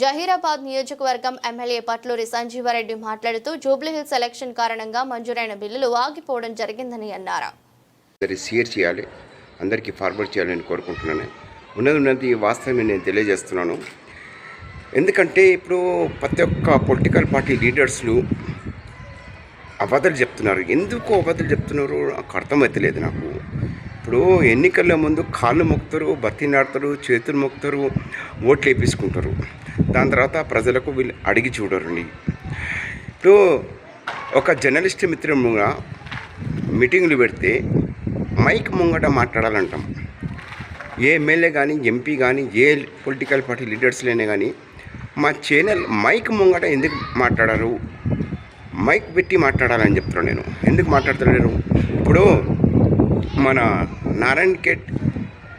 జహీరాబాద్ నియోజకవర్గం ఎమ్మెల్యే పట్లూరి సంజీవారెడ్డి మాట్లాడుతూ జూబ్లీహిల్స్ ఎలక్షన్ కారణంగా మంజూరైన బిల్లులు ఆగిపోవడం జరిగిందని అన్నారు. అందరి షేర్ చేయాలి అందరికీ ఫార్వర్డ్ చేయాలని కోరుకుంటున్నాను. ఉన్నది ఉన్నది వాస్తవం నేను తెలియజేస్తున్నాను. ఎందుకంటే ఇప్పుడు ప్రతి ఒక్క పొలిటికల్ పార్టీ లీడర్స్లు అబద్ధలు చెప్తున్నారు. ఎందుకు అబద్ధలు చెప్తున్నారు నాకు అర్థమవుతలేదు నాకు. ఇప్పుడు ఎన్నికల ముందు కాళ్ళు మొక్కుతారు బతినాడతారు చేతులు మొక్కుతారు ఓట్లు వేపించుకుంటారు. దాని తర్వాత ప్రజలకు వీళ్ళు అడిగి చూడరండి. ఇప్పుడు ఒక జర్నలిస్ట్ మిత్రముగా మీటింగ్లు పెడితే మైక్ ముంగట మాట్లాడాలంటాం. ఏ ఎమ్మెల్యే కానీ ఎంపీ కానీ ఏ పొలిటికల్ పార్టీ లీడర్స్లైనా కానీ మా ఛానల్ మైక్ ముంగట ఎందుకు మాట్లాడారు? మైక్ పెట్టి మాట్లాడాలని చెప్తున్నాను నేను. ఎందుకు మాట్లాడతలేరు? ఇప్పుడు మన Narayankhed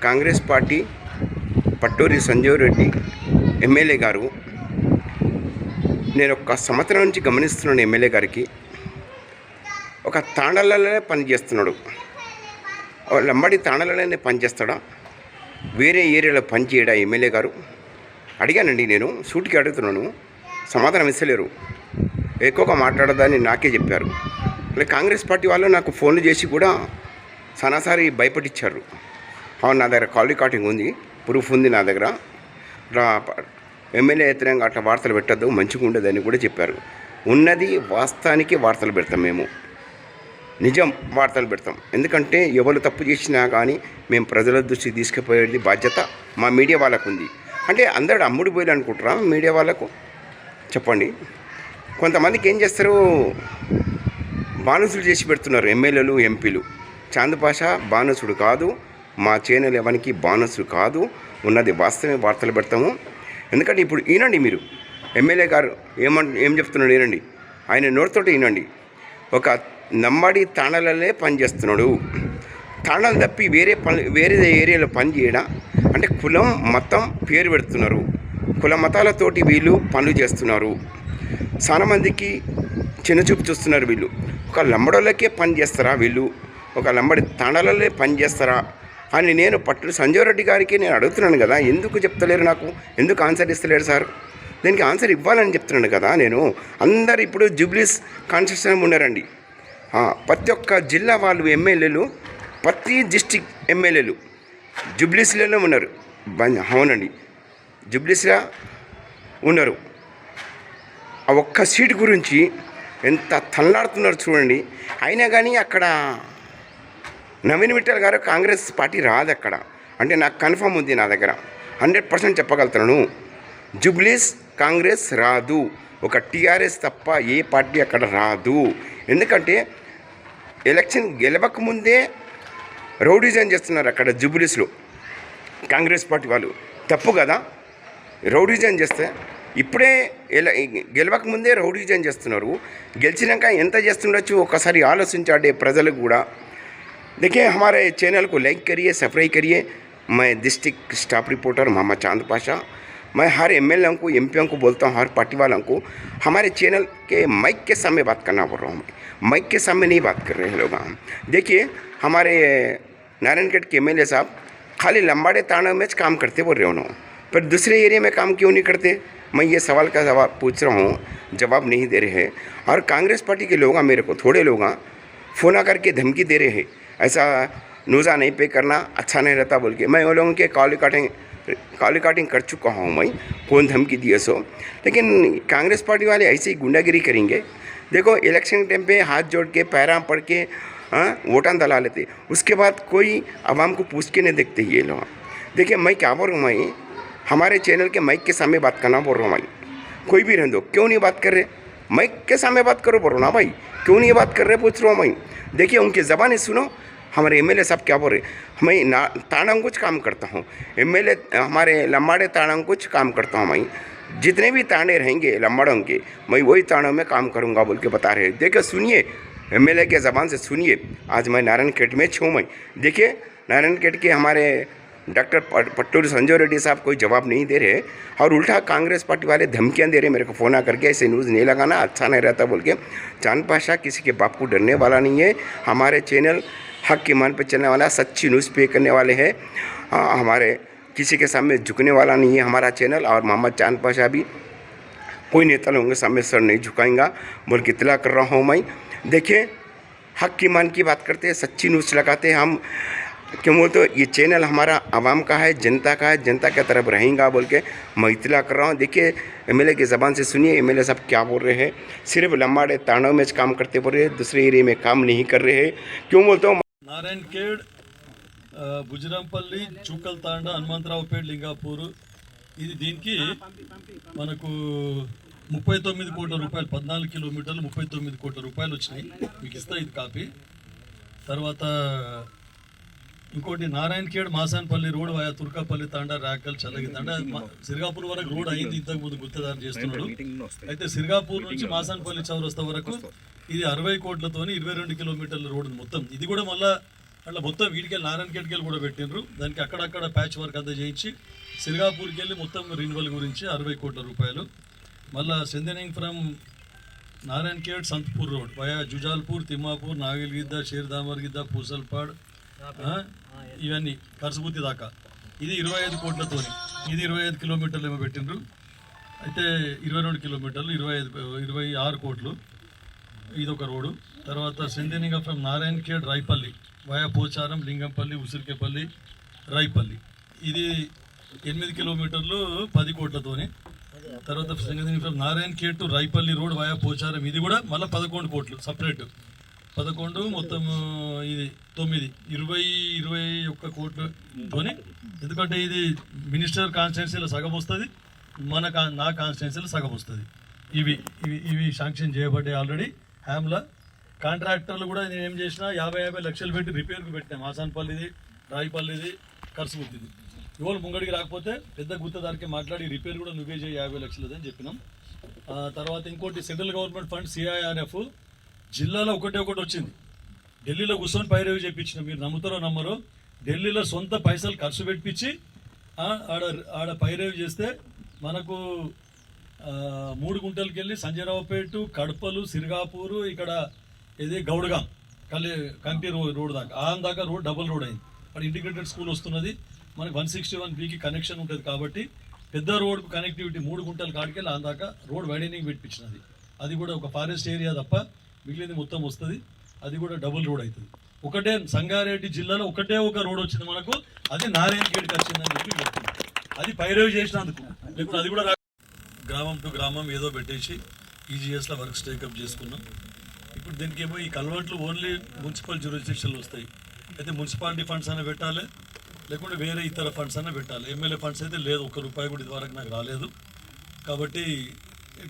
Congress party Patturi Sanjeev Reddy MLA గారు నేను ఒక సంవత్సరం నుంచి గమనిస్తున్నాను ఎమ్మెల్యే గారికి. ఒక తాండలలోనే పనిచేస్తున్నాడు. లంబడి తాండలలోనే పనిచేస్తాడా? వేరే ఏరియాలో పనిచేయడా ఎమ్మెల్యే గారు? అడిగానండి నేను సూటికి అడుగుతున్నాను సమాధానం ఇస్తలేరు. ఎక్కువగా మాట్లాడదని నాకే చెప్పారు. ఇలా కాంగ్రెస్ పార్టీ వాళ్ళు నాకు ఫోన్లు చేసి కూడా సనాసారి భయపట్టించారు అవును నా దగ్గర కాల్ రికార్డింగ్ ఉంది ప్రూఫ్ ఉంది నా దగ్గర. ఎమ్మెల్యే వ్యతిరేకంగా అట్లా వార్తలు పెట్టద్దు మంచిగా ఉండదని కూడా చెప్పారు. ఉన్నది వాస్తవానికి వార్తలు పెడతాం మేము. నిజం వార్తలు పెడతాం. ఎందుకంటే ఎవరు తప్పు చేసినా కానీ మేము ప్రజల దృష్టికి తీసుకుపోయేది బాధ్యత మా మీడియా వాళ్ళకు ఉంది. అంటే అందరు అమ్ముడు పోయి అనుకుంటారా మీడియా వాళ్ళకు? చెప్పండి. కొంతమందికి ఏం చేస్తారు? బానిసులు చేసి పెడుతున్నారు ఎమ్మెల్యేలు ఎంపీలు. చాందపాష బానిసుడు కాదు మా ఛానల్ ఎవరికి బానిసుడు కాదు. ఉన్నది. వాస్తవమే వార్తలు పెడతాము. ఎందుకంటే ఇప్పుడు ఈనండి మీరు. ఎమ్మెల్యే గారు ఏమన్ ఏం చెప్తున్నాడు ఈనండి? ఆయన నోటితోటి ఈనండి. ఒక నమ్మడి తాణాలనే పనిచేస్తున్నాడు తాణాలు తప్పి వేరే పని వేరే ఏరియాలో పని చేయడం? అంటే కులం మతం పేరు పెడుతున్నారు. కుల మతాలతోటి వీళ్ళు పనులు చేస్తున్నారు. చాలామందికి చిన్న చూపు చూస్తున్నారు వీళ్ళు. ఒక లంబడోళ్ళకే పని చేస్తారా వీళ్ళు? ఒక లంబడి తాండాలనే పని చేస్తారా? అని నేను పట్టు సంజయరెడ్డి గారికి నేను అడుగుతున్నాను కదా ఎందుకు చెప్తలేరు నాకు? ఎందుకు ఆన్సర్ ఇస్తలేరు సార్? దీనికి ఆన్సర్ ఇవ్వాలని చెప్తున్నాను కదా నేను. అందరు ఇప్పుడు జూబ్లీస్ కాన్స్టిట్యూషన్ ఉన్నారండి. ప్రతి ఒక్క జిల్లా వాళ్ళు ఎమ్మెల్యేలు ప్రతి డిస్టిక్ ఎమ్మెల్యేలు జుబ్లీస్లలో ఉన్నారు. అవునండి. జుబ్లీస్లో ఉన్నారు. ఆ ఒక్క సీటు గురించి ఎంత తల్లాడుతున్నారు చూడండి. అయినా కానీ అక్కడ నవీన్ మిట్టల్ గారు కాంగ్రెస్ పార్టీ రాదు అక్కడ అంటే నాకు కన్ఫర్మ్ ఉంది నా దగ్గర. హండ్రెడ్ పర్సెంట్ చెప్పగలుగుతాను. జుబ్లీస్ కాంగ్రెస్ రాదు. ఒక టీఆర్ఎస్ తప్ప ఏ పార్టీ అక్కడ రాదు. ఎందుకంటే ఎలక్షన్ గెలవక ముందే రౌడీజన్ చేస్తున్నారు అక్కడ జుబ్లీస్లో. కాంగ్రెస్ పార్టీ వాళ్ళు. తప్పు కదా? రౌడీజన్ చేస్తే ఇప్పుడే గెలవక ముందే రౌడీజన్ చేస్తున్నారు. గెలిచినాక ఎంత చేస్తుండొచ్చు? ఒకసారి ఆలోచించాడే ప్రజలు కూడా. देखिए, हमारे चैनल को लाइक करिए, सब्सक्राइब करिए। मैं district staff reporter Mohammad Chand Pasha. मैं हर एम एल को एम को बोलता हूँ, हर पार्टी वालों को, हमारे चैनल के माइक के सामने बात करना बोल रहा हूँ मैं। माइक के सामने नहीं बात कर रहे हैं लोग हम। देखिए, हमारे नारायणगढ़ के एमएलए साहब खाली लंबाड़े ताना में काम करते बोल रहे हो पर दूसरे एरिया में काम क्यों नहीं करते? मैं ये सवाल का जवाब पूछ रहा हूँ, जवाब नहीं दे रहे हैं। और कांग्रेस पार्टी के लोग मेरे को, थोड़े लोग फ़ोन आकर के धमकी दे रहे हैं। ऐसा नूज़ा नहीं पे करना अच्छा नहीं रहता बोल के मैं वो लोगों के कॉल रिकॉर्डिंग कॉल रिकॉर्डिंग कर चुका हूँ मैं कौन धमकी दिए सो। लेकिन कांग्रेस पार्टी वाले ऐसे ही गुंडागिरी करेंगे। देखो इलेक्शन के टाइम पे हाथ जोड़ के पैरा पड़ के हाँ, वोटां दला लेते। उसके बाद कोई आवाम को पूछ के नहीं देखते ये लोग। देखिए मैं क्या बोल रहा हूँ हमारे चैनल के माइक के सामने बात करना बोल रहा हूँ मैं। कोई भी रहने दो। क्यों नहीं बात कर रहे? माइक के सामने बात करो बोलो ना भाई। क्यों नहीं बात कर रहे पूछ रहा हूँ मैं? देखिए, उनकी ज़बानी सुनो। हमारे एमएलए साहब क्या बोल रहे मैं ना ताड़ा कुछ काम करता हूँ। एमएलए, हमारे लम्बाड़े ताड़ा कुछ काम करता हूँ मैं। जितने भी ताड़े रहेंगे लम्बाड़ों के, मैं वही ताड़ों में काम करूँगा, बोल के बता रहे देखिए, सुनिए, एमएलए के ज़बान से सुनिए। आज मैं नारायण खेट में छूँ मैं। देखिए, नारायण खेट के हमारे डॉक्टर पट- पट्टूर संजय रेड्डी साहब कोई जवाब नहीं दे रहे और उल्टा कांग्रेस पार्टी वाले धमकियाँ दे रहे मेरे को फ़ोन आकर के, ऐसे न्यूज़ नहीं लगाना अच्छा नहीं रहता बोल के। चाँद पाशा किसी के बाप को डरने वाला नहीं है। हमारे चैनल हक के मान पर चलने वाला, सच्ची न्यूज़ पे करने वाले हैं। हमारे किसी के सामने झुकने वाला नहीं है हमारा चैनल और मोहम्मद चाँद पाशा भी। कोई नेता लोगों के सामने सर नहीं झुकाएँगा बोल के इतला कर रहा हूँ मैं। देखिए, हक की मान की बात करते हैं, सच्ची न्यूज़ लगाते हैं हम। क्यों बोलते हो ये चैनल हमारा आवाम का है जनता का है जनता की तरफ रहेगा बोल के मैं इतला कर रहा हूँ देखिए एमएलए की ज़बान से सुनिए एमएलए साहब क्या बोल रहे हैं सिर्फ लम्बाड़े तांडव में काम करते बोल रहे हैं दूसरे एरिया में काम नहीं कर रहे हैं क्यों बोलते हो నారాయణ్ ఖేడ్ ఆ, బుజ్రాంపల్లి చుక్కల్ తాండ హనుమంతరావుపేట లింగాపూర్ ఇది దీనికి మనకు ముప్పై తొమ్మిది కోట్ల రూపాయలు పద్నాలుగు కిలోమీటర్లు ముప్పై తొమ్మిది కోట్ల రూపాయలు వచ్చినాయి మీకు ఇస్తా ఇది కాపీ తర్వాత ఇంకోటి Narayankhed Masanpalli road via Turkapalli తాండా రాకల్ చల్లగి తాండా. సిరిగాపూర్ వరకు రోడ్ అయింది ఇంతకు ముందు గుత్తదారు చేస్తున్నాడు. అయితే సిరిగాపూర్ నుంచి మాసాన్పల్లి చౌరస్తా వరకు ఇది అరవై కోట్లతోని ఇరవై రెండు కిలోమీటర్ల రోడ్ మొత్తం. ఇది కూడా మళ్ళా అట్లా మొత్తం వీడికెళ్ళి నారాయణ ఖేడ్కెళ్ళి కూడా పెట్టిండ్రు. దానికి అక్కడక్కడ ప్యాచ్ వర్క్ అంతా చేయించి సిరిగాపూర్కి వెళ్ళి మొత్తం రిన్యువల్ గురించి అరవై కోట్ల రూపాయలు. మళ్ళా sanctioning from Narayankhed Santpur road via Jujalpur Timmapur Nagilgidda Sherdamargidda Pusalpad ఇవన్నీ కరుసుబుద్ధి దాకా. ఇది ఇరవై ఐదు కోట్లతోని. ఇది ఇరవై ఐదు కిలోమీటర్లు ఏమో పెట్టిండ్రు. అయితే ఇరవై రెండు కిలోమీటర్లు ఇరవై ఐదు ఇరవై ఆరు కోట్లు. ఇది ఒక రోడ్డు. తర్వాత sanctioning from Narayankhed Raipalli via Pocharam Lingampalli Usirikepalli Rayapalli. ఇది ఎనిమిది కిలోమీటర్లు పది కోట్లతోని. తర్వాత సంగతి from Narayankhed to Rayapalli road via Pocharam. ఇది కూడా మళ్ళీ పదకొండు కోట్లు సపరేట్. పదకొండు మొత్తం ఇది తొమ్మిది. ఇరవై ఇరవై ఒక్క కోట్లతోని ఎందుకంటే ఇది మినిస్టర్ కాన్స్టిట్యున్సీలో సగం వస్తుంది మన కా నా కాన్స్టిట్యున్సీలో సగం వస్తుంది ఇవి ఇవి ఇవి శాంక్షన్ చేయబడ్డాయి ఆల్రెడీ. హ్యామ్లా. కాంట్రాక్టర్లు కూడా నేను ఏం చేసిన యాభై యాభై లక్షలు పెట్టి రిపేర్కి పెట్టినాం. మాసాన్పల్లిది రాయిపల్లిది కర్సుగుత్తిది ఇవాళ ముంగడికి రాకపోతే పెద్ద గుత్తదారికి మాట్లాడి రిపేర్ కూడా నువ్వే చేయి యాభై లక్షలదని చెప్పినాం. తర్వాత ఇంకోటి సెంట్రల్ గవర్నమెంట్ ఫండ్ సిఐఆర్ఎఫ్ జిల్లాలో ఒకటే ఒకటి వచ్చింది. ఢిల్లీలో కూర్చొని పైరవి చేయించిన మీరు నమ్ముతారో నమ్మరో ఢిల్లీలో సొంత పైసలు ఖర్చు పెట్టించి ఆడ ఆడ పైరవి చేస్తే మనకు మూడు గుంటలకి వెళ్ళి సంజయరావుపేట కడపలు సిరిగాపూరు ఇక్కడ ఇది గౌడగాం కలి కంటి రోడ్ రోడ్ దాకా. ఆ దాకా రోడ్ డబుల్ రోడ్ అయింది. అక్కడ ఇంటిగ్రేటెడ్ స్కూల్ వస్తున్నది. మనకి వన్ సిక్స్టీ వన్ బీకి కనెక్షన్ ఉంటుంది కాబట్టి పెద్ద రోడ్కు కనెక్టివిటీ మూడు గుంటలు కాడికెళ్ళి ఆ దాకా రోడ్ వైడనింగ్ పెట్టించినది. అది కూడా ఒక ఫారెస్ట్ ఏరియా తప్ప మిగిలింది మొత్తం వస్తుంది. అది కూడా డబుల్ రోడ్ అవుతుంది. ఒకటే సంగారెడ్డి జిల్లాలో ఒకటే ఒక రోడ్ వచ్చింది మనకు. అది నారాయణ గేట్కి వచ్చిందని చెప్పి అది పైరవ్ చేసినందుకు. లేకపోతే అది కూడా గ్రామం టు గ్రామం ఏదో పెట్టేసి ఈజీఎస్లో వర్క్స్ టేకప్ చేసుకున్నాం. ఇప్పుడు దీనికి ఏమో ఈ కల్వర్ట్లు ఓన్లీ మున్సిపల్ జ్యూరిస్టిక్షన్లు వస్తాయి. అయితే మున్సిపాలిటీ ఫండ్స్ అయినా పెట్టాలి. లేకుంటే వేరే ఇతర ఫండ్స్ అయినా పెట్టాలి. ఎమ్మెల్యే ఫండ్స్ అయితే లేదు. ఒక్క రూపాయి కూడా ఇదివరకు నాకు రాలేదు. కాబట్టి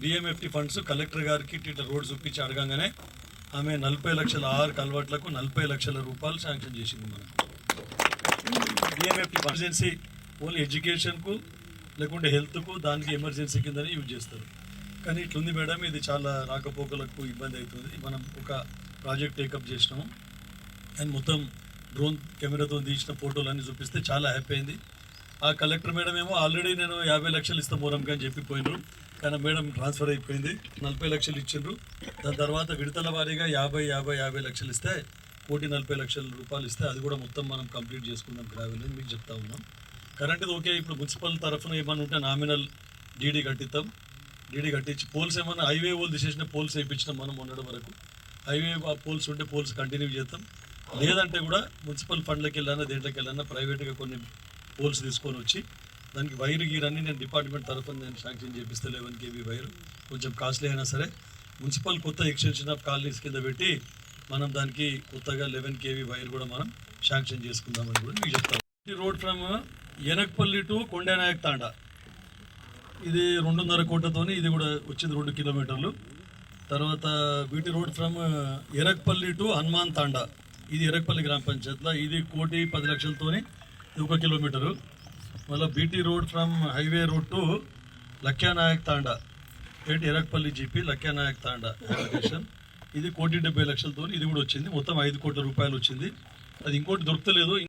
డిఎంఎఫ్టీ ఫండ్స్ కలెక్టర్ గారికి ఇట్లా రోడ్ చూపించి అడగంగానే ఆమె నలభై లక్షల ఆరు కల్వర్ట్లకు నలభై లక్షల రూపాయలు శాంక్షన్ చేసింది మనం. బిఎంఎఫ్టీ ఎమర్జెన్సీ ఓన్లీ ఎడ్యుకేషన్కు లేకుంటే హెల్త్కు దానికి ఎమర్జెన్సీ కిందనే యూజ్ చేస్తారు. కానీ ఇట్లుంది మేడం ఇది చాలా రాకపోకలకు ఇబ్బంది అవుతుంది. మనం ఒక ప్రాజెక్ట్ టేకప్ చేసినాము. అండ్ మొత్తం డ్రోన్ కెమెరాతో తీసిన ఫోటోలు అన్నీ చూపిస్తే చాలా హ్యాపీ అయింది. ఆ కలెక్టర్ మేడం ఏమో ఆల్రెడీ నేను యాభై లక్షలు ఇస్తాం మూరంకి అని చెప్పిపోయినారు కానీ మేడం ట్రాన్స్ఫర్ అయిపోయింది. నలభై లక్షలు ఇచ్చిండ్రు. దాని తర్వాత విడతల వారీగా యాభై యాభై యాభై లక్షలు ఇస్తే కోటి నలభై లక్షల రూపాయలు ఇస్తే అది కూడా మొత్తం మనం కంప్లీట్ చేసుకుందాం గ్రావెల్ అని మీకు చెప్తా ఉన్నాం. కరెంట్ ఓకే ఇప్పుడు మున్సిపల్ తరఫున ఏమన్నా ఉంటే నామినల్ డీడీ కట్టిస్తాం డీడీ కట్టించి పోల్స్ ఏమన్నా హైవే వాళ్ళు తీసేసిన పోల్స్ వేయించినాం మనం మొన్నటి వరకు. హైవే పోల్స్ ఉంటే పోల్స్ కంటిన్యూ చేస్తాం లేదంటే కూడా మున్సిపల్ ఫండ్లకి వెళ్ళానా దేంట్లోకి వెళ్ళానా ప్రైవేట్గా కొన్ని పోల్స్ తీసుకొని వచ్చి దానికి వైర్ గీర్ నేను డిపార్ట్మెంట్ తరఫున నేను శాంక్షన్ చేపిస్తే లెవెన్ కేబీ వైర్. కొంచెం కాస్ట్లీ అయినా సరే. మున్సిపల్ కొత్త ఎక్స్టెన్షన్ ఆఫ్ కాలనీస్ కింద పెట్టి మనం దానికి కొత్తగా లెవెన్ కేవీ వైర్ కూడా మనం శాంక్షన్ చేసుకుందామని కూడా మీకు చెప్తాను road from Enakpalli to Kondanayak Thanda. ఇది రెండున్నర కోట్లతోని ఇది కూడా వచ్చింది రెండు కిలోమీటర్లు. తర్వాత BT road from Erakpalli to Hanuman Tanda. ఇది ఎరక్పల్లి గ్రామ పంచాయత్లో. ఇది కోటి పది లక్షలతోని ఒక కిలోమీటరు. మళ్ళీ BT road from highway road to Lakyanayak Tanda. ఏంటి? ఎరక్పల్లి జీపీ లక్యానాయక్ తాండా అప్లికేషన్ ఇది కోటి డెబ్బై లక్షలతో ఇది కూడా వచ్చింది. మొత్తం ఐదు కోట్ల రూపాయలు వచ్చింది అది ఇంకోటి దొరకలేదు